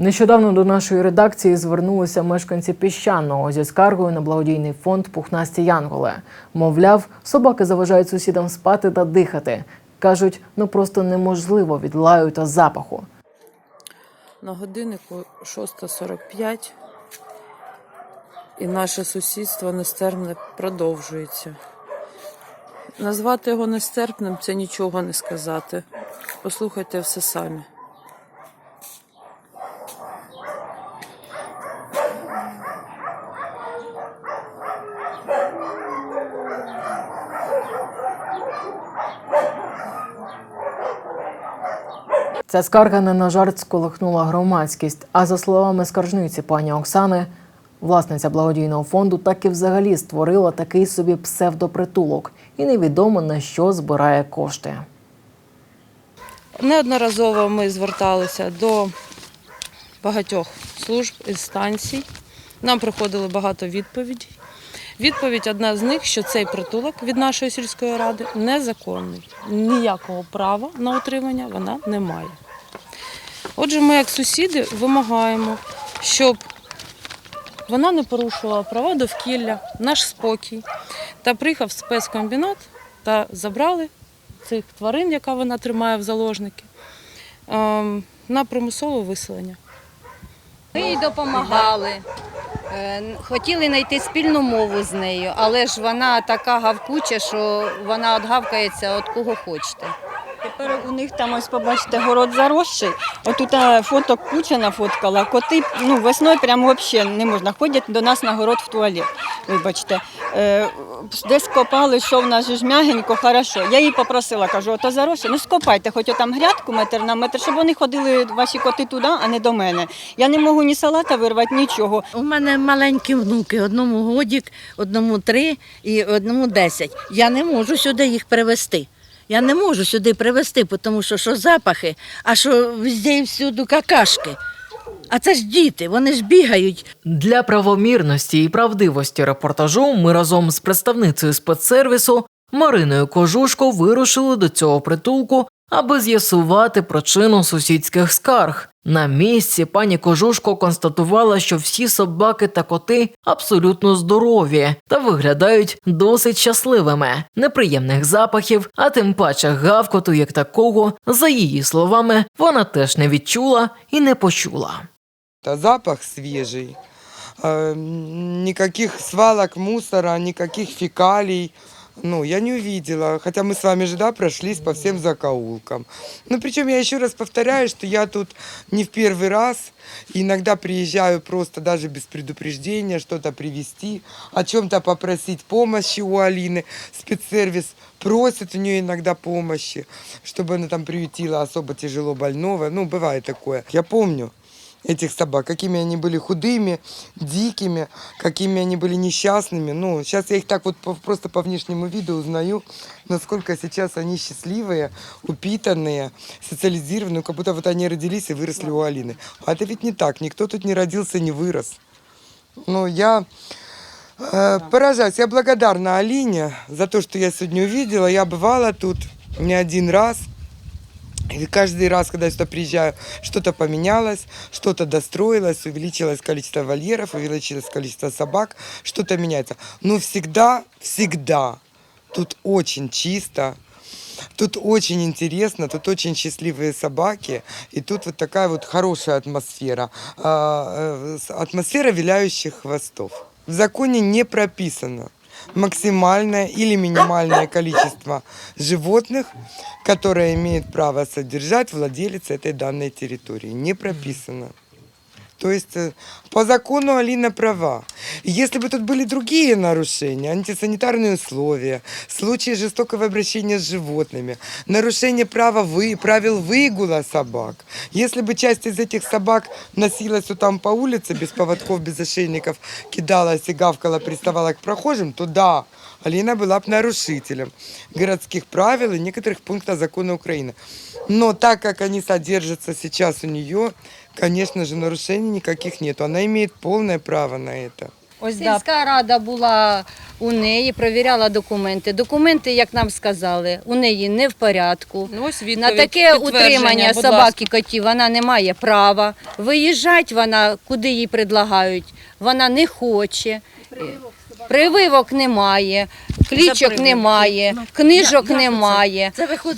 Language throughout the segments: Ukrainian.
Нещодавно до нашої редакції звернулися мешканці піщаного зі скаргою на благодійний фонд Пухнасті Янголи. Мовляв, собаки заважають сусідам спати та дихати. кажуть, ну просто неможливо від лаю та запаху. На годиннику 6.45 і наше сусідство нестерпне продовжується. Назвати його нестерпним це нічого не сказати. Послухайте все самі. Ця скарга не на жарт сколихнула громадськість. А за словами скаржниці пані Оксани, власниця благодійного фонду так і взагалі створила такий собі псевдопритулок, і невідомо на що збирає кошти. Неодноразово ми зверталися до багатьох служб і станцій. Нам приходило багато відповідей. Відповідь одна з них, що цей притулок від нашої сільської ради незаконний. Ніякого права на утримання вона не має. Отже, ми, як сусіди, вимагаємо, щоб вона не порушувала права довкілля, наш спокій. Та приїхав спецкомбінат та забрали цих тварин, яка вона тримає в заложники, ем, на примусове виселення. Ми їй допомагали. Е, Хотіли знайти спільну мову з нею, але ж вона така гавкуча, що вона отгавкається від кого хочете. Тепер у них там ось побачите город заросший. Отут фото куча нафоткала. Коти ну весною прямо взагалі не можна. Ходять до нас на город в туалет. Вибачте, е, десь копали, що в нас ж м'ягенько, хорошо. Я їй попросила, кажу, ото заросше, ну скопайте, хоч там грядку метр на метр, щоб вони ходили ваші коти туди, а не до мене. Я не можу ні салата вирвати, нічого. У мене маленькі внуки, одному годік, одному три і одному десять. Я не можу сюди їх привезти. Я не можу сюди привезти, тому що що запахи, а що везде і всюди какашки. А це ж діти, вони ж бігають. Для правомірності і правдивості репортажу ми разом з представницею спецсервісу Мариною Кожушко вирушили до цього притулку, аби з'ясувати причину сусідських скарг. На місці пані Кожушко констатувала, що всі собаки та коти абсолютно здорові та виглядають досить щасливими. Неприємних запахів, а тим паче гавкоту як такого, за її словами, вона теж не відчула і не почула. Это запах свежий. Э, Никаких свалок мусора, никаких фекалий. Ну, я не увидела. Хотя мы с вами же, да, прошлись по всем закоулкам. Ну, причем я еще раз повторяю, что я тут не в первый раз. Иногда приезжаю просто даже без предупреждения что-то привезти, о чем-то попросить помощи у Алины. Спецсервис просит у нее иногда помощи, чтобы она там приютила особо тяжело больного. Ну, бывает такое. Я помню, этих собак, какими они были худыми, дикими, какими они были несчастными. Ну, сейчас я их так вот по- просто по внешнему виду узнаю, насколько сейчас они счастливые, упитанные, социализированные, как будто вот они родились и выросли у Алины. А это ведь не так, никто тут не родился, не вырос. Ну, я э, поражаюсь, я благодарна Алине за то, что я сегодня увидела. Я бывала тут не один раз. И каждый раз, когда я сюда приезжаю, что-то поменялось, что-то достроилось, увеличилось количество вольеров, увеличилось количество собак, что-то меняется. Но всегда, всегда тут очень чисто, тут очень интересно, тут очень счастливые собаки, и тут вот такая вот хорошая атмосфера, а, э, атмосфера виляющих хвостов. В законе не прописано максимальное или минимальное количество животных, которое имеет право содержать владелец этой данной территории. Не прописано. То есть э, по закону Алина права. И Если бы тут были другие нарушения, антисанитарные условия, случаи жестокого обращения с животными, нарушение права вы, правил выгула собак, если бы часть из этих собак носилась вот там по улице без поводков, без ошейников, кидалась и гавкала, приставала к прохожим, то да, Алина была бы нарушителем городских правил и некоторых пунктов закона Украины. Но так как они содержатся сейчас у нее, конечно же, нарушений никаких нет. Она имеет полное право на это. Ось да, Сільська рада була у неї, перевіряла документи. Документи, як нам сказали, у неї не в порядку. Ну, ось відповідь, На таке підтвердження, утримання будь собаки ласка. котів вона не має права. Виїжджати вона, куди їй предлагають, вона не хоче. Прививок немає, клічок немає, Ну, книжок немає.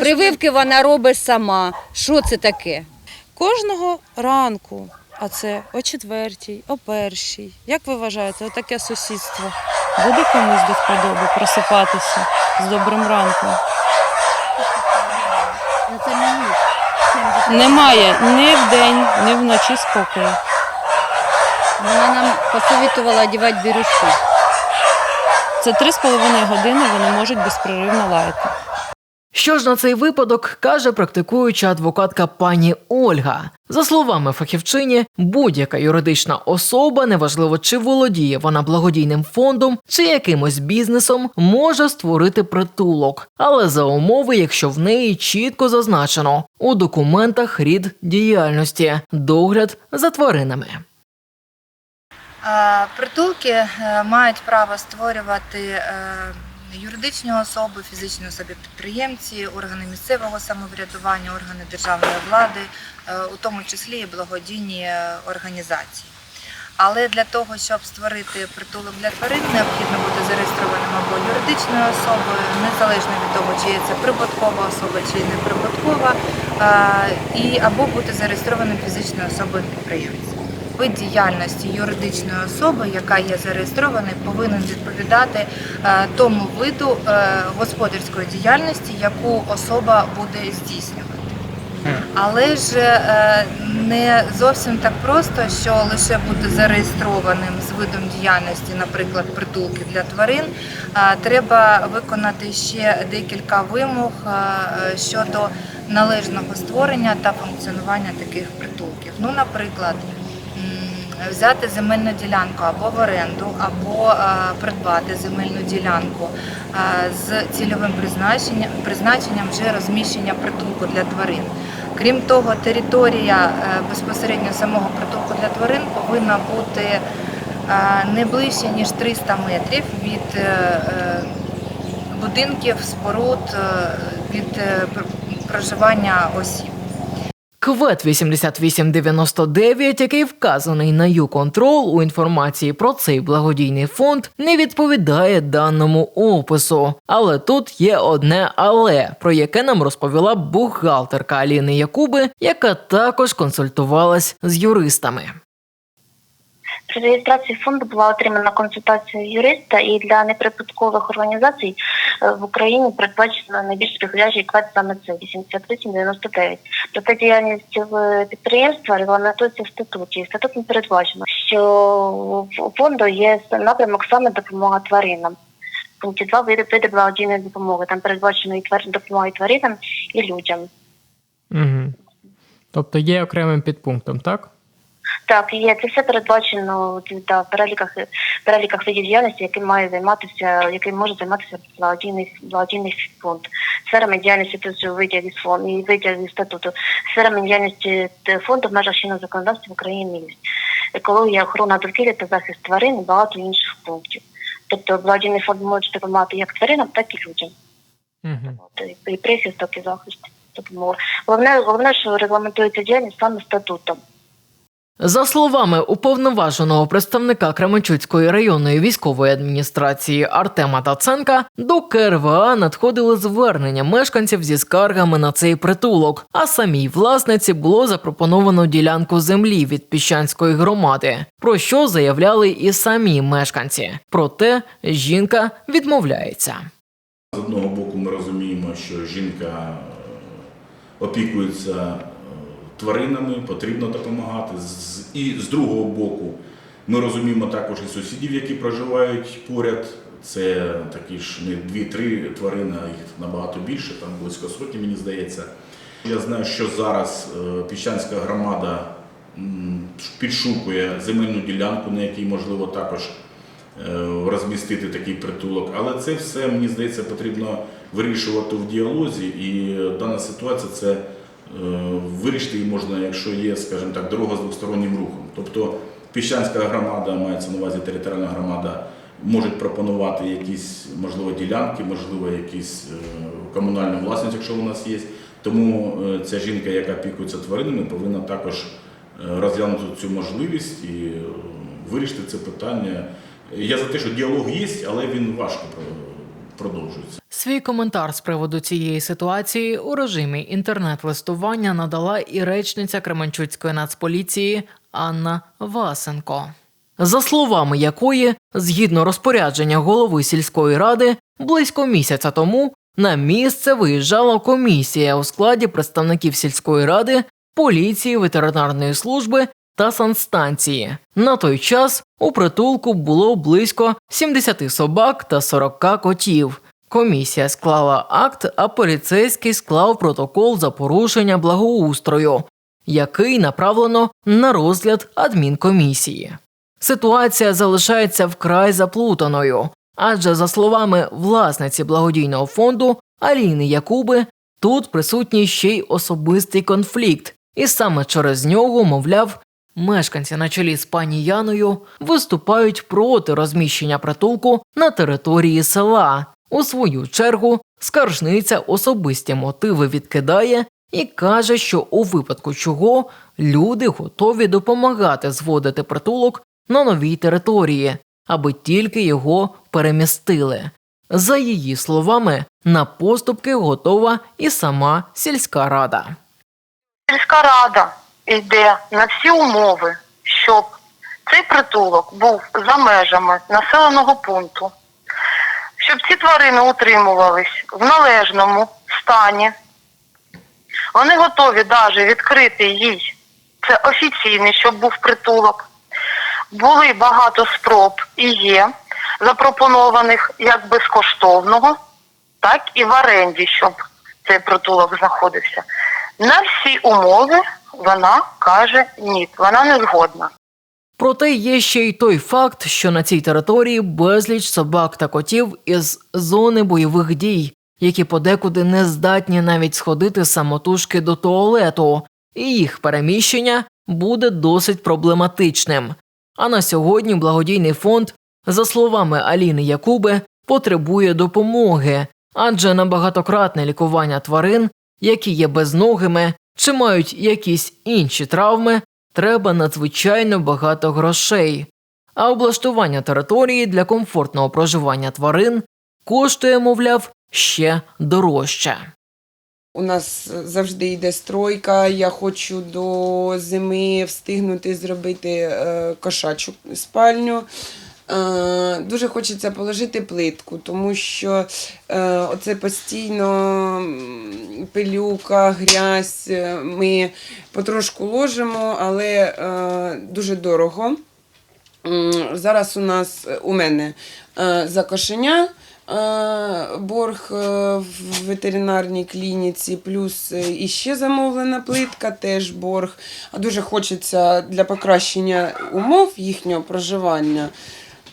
Прививки вона робить сама. Що це таке? Кожного ранку, а це о четвертій, о першій. Як ви вважаєте, отаке сусідство буде комусь до вподоби просипатися з добрим ранком? Немає ні вдень, ні вночі спокою. Вона нам посовітувала одягати бірюшки. Це три з половиною години вони можуть безперервно лаяти. Що ж на цей випадок каже практикуюча адвокатка пані Ольга. За словами фахівчині, будь-яка юридична особа, неважливо чи володіє вона благодійним фондом чи якимось бізнесом, може створити притулок, але за умови, якщо в неї чітко зазначено у документах рід діяльності, догляд за тваринами. Притулки е, мають право створювати е, юридичні особи, фізичні особи підприємці, органи місцевого самоврядування, органи державної влади, е, у тому числі і благодійні організації. Але для того, щоб створити притулок для тварин, необхідно бути зареєстрованим або юридичною особою, незалежно від того, чи є це прибуткова особа чи не прибуткова, і або бути зареєстрованим фізичною особою підприємцем вид діяльності юридичної особи, яка є зареєстрованою, повинен відповідати е, тому виду е, господарської діяльності, яку особа буде здійснювати. Але ж е, не зовсім так просто, що лише бути зареєстрованим з видом діяльності, наприклад, притулки для тварин. Треба виконати ще декілька вимог щодо належного створення та функціонування таких притулків. Ну, наприклад, взяти земельну ділянку або в оренду, або е, придбати земельну ділянку е, з цільовим призначенням, призначенням вже розміщення притулку для тварин. Крім того, територія е, безпосередньо самого притулку для тварин повинна бути не ближче ніж 300 метрів від будинків, споруд, від проживання осіб. Квет 8899, який вказаний на Юконтрол у інформації про цей благодійний фонд, не відповідає даному опису. Але тут є одне але, про яке нам розповіла бухгалтерка Аліни Якуби, яка також консультувалась з юристами. При реєстрації фонду була отримана консультація юриста, і для неприбуткових організацій е, в Україні передбачено найбільш підходящий квет саме це 8899. Проте діяльність підприємства регламентується в статуті. Статутом передбачено, що у фонду є напрямок саме допомога тваринам. В пункті 2 види, види благодійної допомоги. Там передбачено і твар... допомога і тваринам, і людям. Угу. Тобто є окремим підпунктом, так? Так, є це все передбачено та, в переліках переліках видів діяльності, яким має займатися, яким може займатися благодійний благодійний фонд. Сферами діяльності тут же витяг із фонду і витяг із статуту. Сферами діяльності фонду в межах чинного законодавства в Україні є екологія, охорона довкілля та захист тварин і багато інших пунктів. Тобто благодійний фонд може допомагати як тваринам, так і людям. Угу. І- І прихисток, і захист допомоги. Головне, головне, що регламентується діяльність саме статутом. За словами уповноваженого представника Кременчуцької районної військової адміністрації Артема Таценка, до КРВА надходили звернення мешканців зі скаргами на цей притулок, а самій власниці було запропоновано ділянку землі від піщанської громади, про що заявляли і самі мешканці. Проте жінка відмовляється. З одного боку, ми розуміємо, що жінка е, опікується тваринами, потрібно допомагати. І з другого боку, ми розуміємо також і сусідів, які проживають поряд. Це такі ж не дві-три тварини, а їх набагато більше, там близько сотні, мені здається. Я знаю, що зараз е, піщанська громада підшукує земельну ділянку, на якій можливо також е, розмістити такий притулок. Але це все, мені здається, потрібно вирішувати в діалозі. І е, дана ситуація це вирішити її можна, якщо є, скажімо так, дорога з двостороннім рухом. Тобто піщанська громада, мається на увазі територіальна громада, можуть пропонувати якісь, можливо, ділянки, можливо, якісь е, комунальну власність, якщо у нас є. Тому е, ця жінка, яка опікується тваринами, повинна також е, розглянути цю можливість і е, вирішити це питання. Я за те, що діалог є, але він важко продовжується. Свій коментар з приводу цієї ситуації у режимі інтернет-листування надала і речниця Кременчуцької нацполіції Анна Васенко. За словами якої, згідно розпорядження голови сільської ради, близько місяця тому на місце виїжджала комісія у складі представників сільської ради, поліції, ветеринарної служби та санстанції. На той час у притулку було близько 70 собак та 40 котів. Комісія склала акт, а поліцейський склав протокол за порушення благоустрою, який направлено на розгляд адмінкомісії. Ситуація залишається вкрай заплутаною, адже, за словами власниці благодійного фонду Аліни Якуби, тут присутній ще й особистий конфлікт, і саме через нього, мовляв, мешканці на чолі з пані Яною виступають проти розміщення притулку на території села. У свою чергу скаржниця особисті мотиви відкидає і каже, що у випадку чого люди готові допомагати зводити притулок на новій території, аби тільки його перемістили. За її словами, на поступки готова і сама сільська рада. Сільська рада йде на всі умови, щоб цей притулок був за межами населеного пункту, щоб ці тварини утримувались в належному стані. Вони готові навіть відкрити їй. Це офіційний, щоб був притулок. Були багато спроб і є запропонованих як безкоштовного, так і в оренді, щоб цей притулок знаходився. На всі умови вона каже ні, вона не згодна. Проте є ще й той факт, що на цій території безліч собак та котів із зони бойових дій, які подекуди не здатні навіть сходити самотужки до туалету, і їх переміщення буде досить проблематичним. А на сьогодні благодійний фонд, за словами Аліни Якуби, потребує допомоги, адже на багатократне лікування тварин, які є безногими чи мають якісь інші травми, треба надзвичайно багато грошей. А облаштування території для комфортного проживання тварин коштує, мовляв, ще дорожче. У нас завжди йде стройка. Я хочу до зими встигнути зробити е, кошачу спальню. Е, Дуже хочеться положити плитку, тому що е, оце постійно пилюка, грязь. е, Ми потрошку ложимо, але дуже дорого. Зараз у нас у мене за кошеня е, борг в ветеринарній клініці, плюс іще замовлена плитка, теж борг. А дуже хочеться для покращення умов їхнього проживання.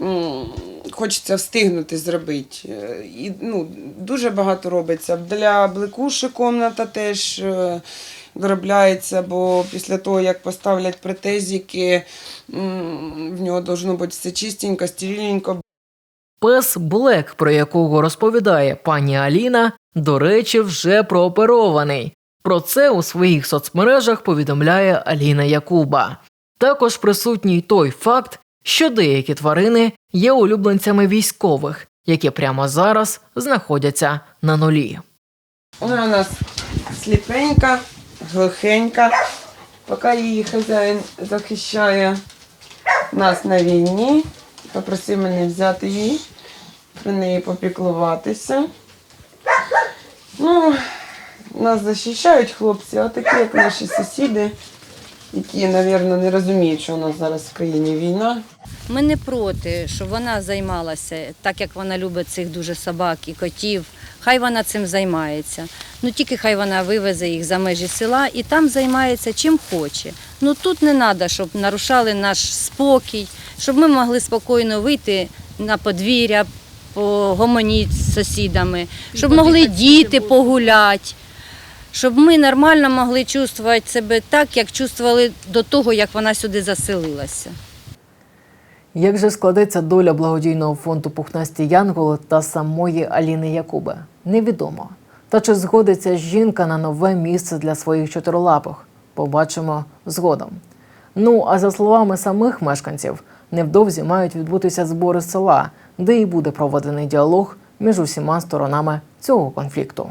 М, Хочеться встигнути зробити. Е, І, ну, дуже багато робиться. Для блекуші комната теж е, доробляється, бо після того, як поставлять протезики, в нього должно бути все чистенько, стерильненько. Пес Блек, про якого розповідає пані Аліна, до речі, вже прооперований. Про це у своїх соцмережах повідомляє Аліна Якуба. Також присутній той факт, що деякі тварини є улюбленцями військових, які прямо зараз знаходяться на нулі. Вона у нас сліпенька, глухенька. Поки її хазяїн захищає нас на війні, попросив мене взяти її, про неї попіклуватися. Ну, нас захищають хлопці, а такі, як наші сусіди, які, мабуть, не розуміють, що у нас зараз в країні війна. Ми не проти, щоб вона займалася, так як вона любить цих дуже собак і котів. Хай вона цим займається. Ну тільки хай вона вивезе їх за межі села і там займається чим хоче. Ну тут не треба, щоб нарушали наш спокій, щоб ми могли спокійно вийти на подвір'я, погомоніти з сусідами, щоб могли діти погуляти. Щоб ми нормально могли чувствувати себе так, як чувствували до того, як вона сюди заселилася. Як же складеться доля благодійного фонду Пухнасті Янголи та самої Аліни Якуби? Невідомо. Та чи згодиться жінка на нове місце для своїх чотирилапих? Побачимо згодом. Ну а за словами самих мешканців, невдовзі мають відбутися збори села, де і буде проведений діалог між усіма сторонами цього конфлікту.